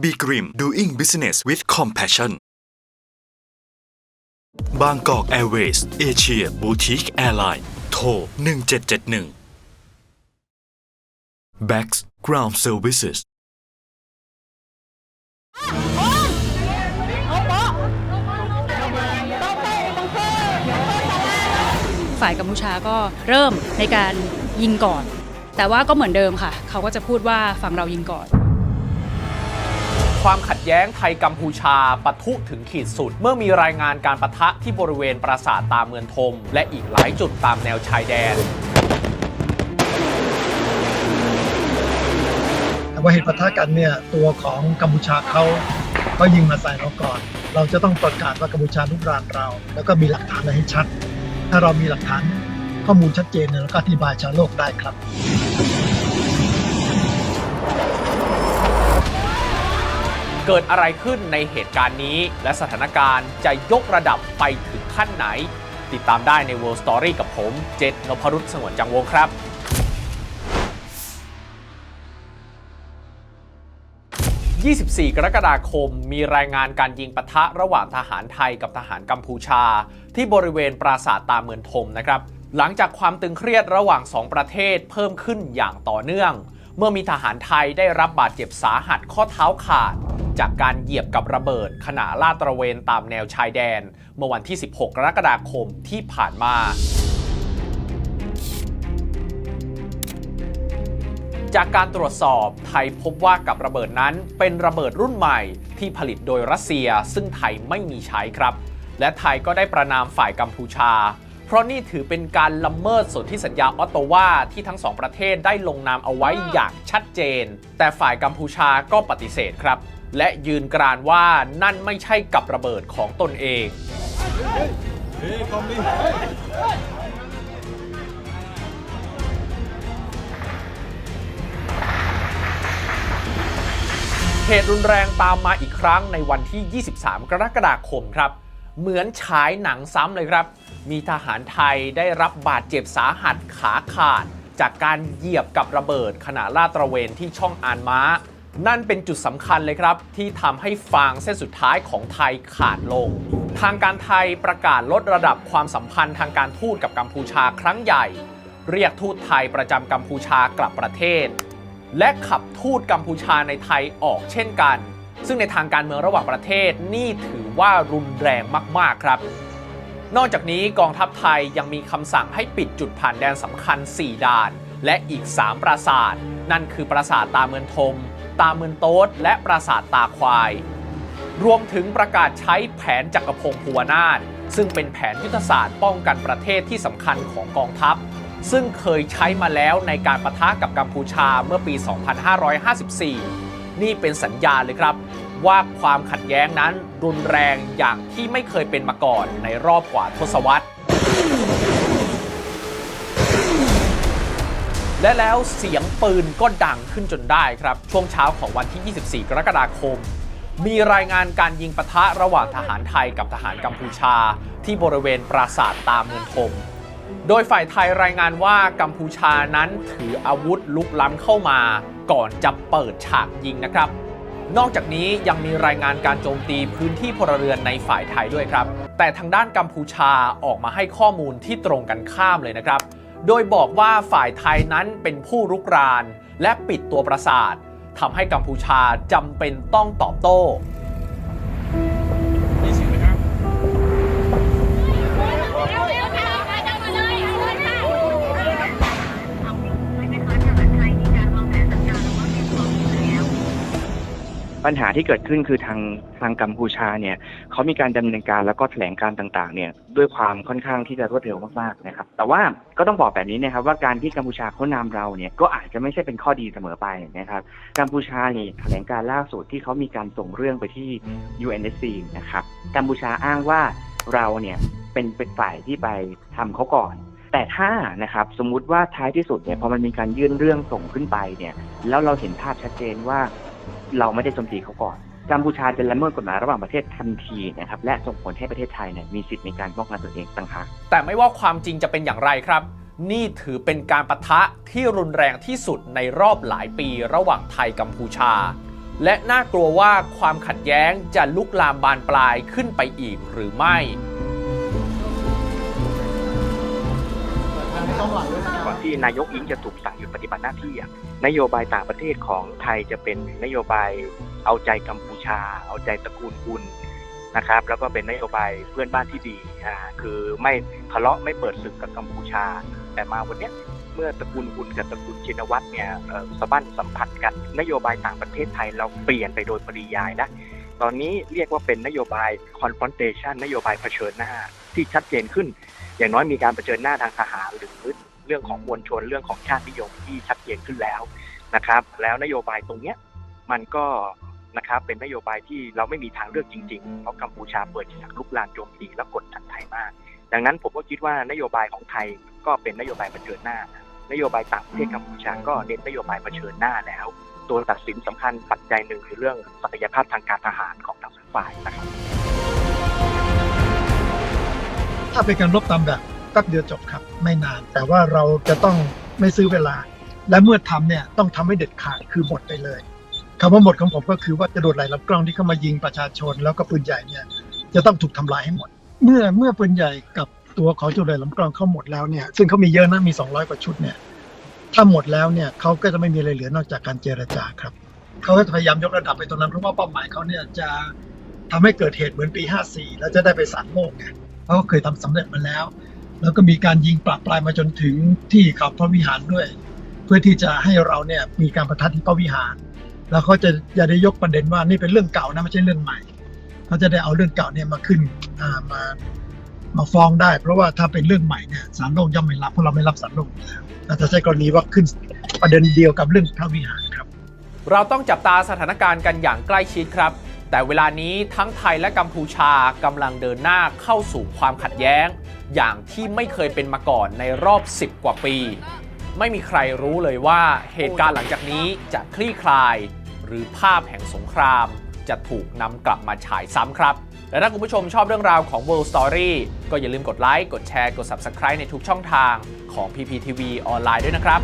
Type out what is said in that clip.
Be Grim Doing Business with Compassion บางกอกแอร์เวย์สเอเชียบูติกแอร์ไลน์โทร 1771 Bax Ground Services ฝ่ายกัมพูชาก็เริ่มในการยิงก่อน แต่ว่าก็เหมือนเดิมค่ะ เขาก็จะพูดว่าฝั่งเรายิงก่อน ความขัดแย้งไทยกัมพูชาปะทุถึงขีดสุด เมื่อมีรายงานการปะทะที่บริเวณปราสาทตาเมืองทม และอีกหลายจุดตามแนวชายแดนแต่ว่าเหตุปะทะกันเนี่ยตัวของกัมพูชาเขาเขายิงมาใส่เราก่อน เราจะต้องประกาศว่ากัมพูชาลุกรานเรา แล้วก็มีหลักฐานอะไรให้ชัด ถ้าเรามีหลักฐานข้อมูลชัดเจนเนี่ยเราก็อธิบายชาวโลกได้ครับ เกิดอะไรขึ้นในเหตุการณ์นี้ และสถานการณ์จะยกระดับไปถึงขั้นไหน ติดตามได้ใน World Story กับผมเจษนพรุษสงวนจังวงครับ24 กรกฎาคม มีรายงานการยิงปะทะระหว่างทหารไทยกับทหารกัมพูชา ที่บริเวณปราสาทตาเมือนทมนะครับ หลังจากความตึงเครียดระหว่าง 2 ประเทศเพิ่มขึ้นอย่างต่อเนื่อง เมื่อมีทหารไทยได้รับบาดเจ็บสาหัสข้อเท้าขาด จากการเหยียบกับระเบิดขณะลาดตระเวนตามแนวชายแดน เมื่อวันที่ 16 กรกฎาคมที่ผ่านมาจากการตรวจสอบไทยพบว่ากับระเบิดนั้นเป็นระเบิดรุ่นใหม่ที่ผลิตโดยรัสเซีย ซึ่งไทยไม่มีใช้ครับ และไทยก็ได้ประนามฝ่ายกัมพูชา ราะนี่ถือเป็นการละเมิดสนธิสัญญาออตโตวาที่ทั้งสองประเทศได้ลงนามเอาไว้อย่างชัดเจน แต่ฝ่ายกัมพูชาก็ปฏิเสธครับ และยืนกรานว่านั่นไม่ใช่กับระเบิดของตนเองเหตุรุนแรงตามมาอีกครั้งในวันที่ 23 กรกฎาคมครับ เหมือนฉายหนังซ้ำเลยครับ มีทหารไทยได้รับบาดเจ็บสาหัสขาขาด จากการเหยียบกับระเบิดขณะลาดตระเวนที่ช่องอานม้า นั่นเป็นจุดสำคัญเลยครับ ที่ทำให้ฟางเส้นสุดท้ายของไทยขาดลง ทางการไทยประกาศลดระดับความสัมพันธ์ทางการทูตกับกัมพูชาครั้งใหญ่ เรียกทูตไทยประจำกัมพูชากลับประเทศ และขับทูตกัมพูชาในไทยออกเช่นกัน ซึ่งในทางการเมืองระหว่างประเทศนี่ถือว่ารุนแรงมากๆครับ นอกจากนี้กองทัพไทยยังมีคำสั่งให้ปิดจุดผ่านแดนสำคัญ 4 ด่าน และอีก 3 ปราสาท นั่นคือปราสาทตาเมือนทม ตาเมือนโต๊ดและปราสาทตาควาย รวมถึงประกาศใช้แผนจักรพงศ์ภูวนาถซึ่งเป็นแผนยุทธศาสตร์ป้องกันประเทศที่สำคัญของกองทัพ ซึ่งเคยใช้มาแล้วในการประทะกับกัมพูชาเมื่อปี 2554 นี่เป็นสัญญาณเลยครับ ว่าความขัดแย้งนั้นรุนแรงอย่างที่ไม่เคยเป็นมาก่อนในรอบกว่าทศวรรษ และแล้วเสียงปืนก็ดังขึ้นจนได้ครับ ช่วงเช้าของวันที่ 24 กรกฎาคม มีรายงานการยิงปะทะระหว่างทหารไทยกับทหารกัมพูชา ที่บริเวณปราสาทตามเมืองทมโดยฝ่ายไทยรายงานว่ากัมพูชานั้นถืออาวุธลุกล้ำเข้ามา ก่อนจะเปิดฉากยิงนะครับ นอกจากนี้ยังมีรายงานการโจมตีพื้นที่พลเรือนในฝ่ายไทยด้วยครับ แต่ทางด้านกัมพูชาออกมาให้ข้อมูลที่ตรงกันข้ามเลยนะครับ โดยบอกว่าฝ่ายไทยนั้นเป็นผู้รุกราน และปิดตัวปราสาททำให้กัมพูชาจำเป็นต้องตอบโต้ ปัญหาที่เกิดขึ้นคือทางทางกัมพูชาเนี่ยเขามีการดำเนินการแล้วก็แถลงการต่างๆเนี่ยด้วยความค่อนข้างที่จะรวดเร็วมากๆนะครับ แต่ว่าก็ต้องบอกแบบนี้นะครับว่าการที่กัมพูชาเขานำเราเนี่ยก็อาจจะไม่ใช่เป็นข้อดีเสมอไปนะครับกัมพูชานี่แถลงการล่าสุดที่เขามีการส่งเรื่องไปที่ UNSC นะครับกัมพูชาอ้างว่าเราเนี่ยเป็นเป็นฝ่ายที่ไปทำเขาก่อนแต่ถ้านะครับสมมุติว่าท้ายที่สุดเนี่ยพอมันมีการยื่นเรื่องส่งขึ้นไปเนี่ยแล้วเราเห็นภาพชัดเจนว่า เราไม่ได้โจมตีเขาก่อนกัมพูชาจะละเมิดกฎหมายระหว่างประเทศทันทีนะครับและส่งผลให้ประเทศไทยเนี่ยมีสิทธิ์ในการป้องกันตัวเองต่างหากแต่ไม่ว่าความจริงจะเป็นอย่างไรครับ นี่ถือเป็นการประทะที่รุนแรงที่สุดในรอบหลายปีระหว่างไทยกัมพูชา และน่ากลัวว่าความขัดแย้งจะลุกลามบานปลายขึ้นไปอีกหรือไม่ก่อนที่นายกอิงจะถูกสั่งหยุดปฏิบัติหน้าที่อะ นโยบายต่างประเทศของไทยจะเป็นนโยบายเอาใจกัมพูชา เอาใจตระกูลกุลนะครับ แล้วก็เป็นนโยบายเพื่อนบ้านที่ดีอ่าคือไม่ทะเลาะไม่เปิดศึกกับกัมพูชา แต่มาวันนี้เมื่อตระกูลกุลกับตระกูลชินวัตรเนี่ยสะบั้นสัมพันธ์กันนโยบายต่างประเทศไทยเราเปลี่ยนไปโดยปริยายนะตอนนี้เรียกว่าเป็นนโยบาย confrontation นโยบายเผชิญหน้าที่ชัดเจนขึ้น อย่างน้อยมีการเผชิญหน้าทางทหารหรือ รื่องของมวลชนเรื่องของชาตินิยมที่ชัดเจนขึ้นแล้วนะครับ แล้วนโยบายตรงเนี้ยมันก็นะครับเป็นนโยบายที่เราไม่มีทางเลือกจริงๆเพราะกัมพูชาเปิดฉากลุกลามโจมตีและกดดันไทยมาก ดังนั้นผมก็คิดว่านโยบายของไทยก็เป็นนโยบายเผชิญหน้า นโยบายต่างประเทศกัมพูชาก็เน้นนโยบายเผชิญหน้าแล้ว ตัวตัดสินสำคัญปัจจัยหนึ่งคือเรื่องศักยภาพทางการทหารของทั้งสองฝ่ายนะครับถ้าเป็นการรบตามแบบ แป๊บเดียวจบครับ ไม่นาน แต่ว่าเราจะต้องไม่ซื้อเวลา และเมื่อทำเนี่ยต้องทำให้เด็ดขาดคือหมดไปเลยคำว่าหมดของผมก็คือว่าจะโดดไหลลำกล้องที่เข้ามายิงประชาชน แล้วก็ปืนใหญ่เนี่ยจะต้องถูกทำลายให้หมด เมื่อเมื่อปืนใหญ่กับตัวของจุดไหลลำกล้องเข้าหมดแล้วเนี่ยซึ่งเขามีเยอะนะมี 200 กว่าชุดเนี่ยถ้าหมดแล้วเนี่ยเขาก็จะไม่มีอะไรเหลือนอกจากการเจรจาครับเขาก็จะพยายามยกระดับไปตรงนั้นเพราะว่าเป้าหมายเขาเนี่ยจะทำให้เกิดเหตุเหมือนปี 54 แล้วจะได้ไปศาลโลกไงเขาก็เคยทำสำเร็จมาแล้ว แล้วก็มีการยิงปราบปลายมาจนถึงที่เขาพระวิหารด้วย เพื่อที่จะให้เราเนี่ยมีการประทัดที่พระวิหาร แล้วเขาจะอย่าได้ยกประเด็นว่านี่เป็นเรื่องเก่านะไม่ใช่เรื่องใหม่เขาจะได้เอาเรื่องเก่าเนี่ยมาขึ้นมามาฟ้องได้ เพราะว่าถ้าเป็นเรื่องใหม่เนี่ยศาลโลกย่อมไม่รับเพราะเราไม่รับศาลโลกอยู่แล้วแต่ถ้าใช้กรณีว่าขึ้นประเด็นเดียวกับเรื่องพระวิหารครับ เราต้องจับตาสถานการณ์กันอย่างใกล้ชิดครับแต่เวลานี้ทั้งไทยและกัมพูชากำลังเดินหน้าเข้าสู่ความขัดแย้ง อย่างที่ไม่เคยเป็นมาก่อนในรอบ 10 กว่าปี ไม่มีใครรู้เลยว่าเหตุการณ์หลังจากนี้จะคลี่คลาย หรือภาพแห่งสงคราม จะถูกนำกลับมาฉายซ้ำครับ และถ้าคุณผู้ชมชอบเรื่องราวของ World Story ก็อย่าลืมกดไลค์ กดแชร์ กด Subscribe ในทุกช่องทางของ PPTV ออนไลน์ด้วยนะครับ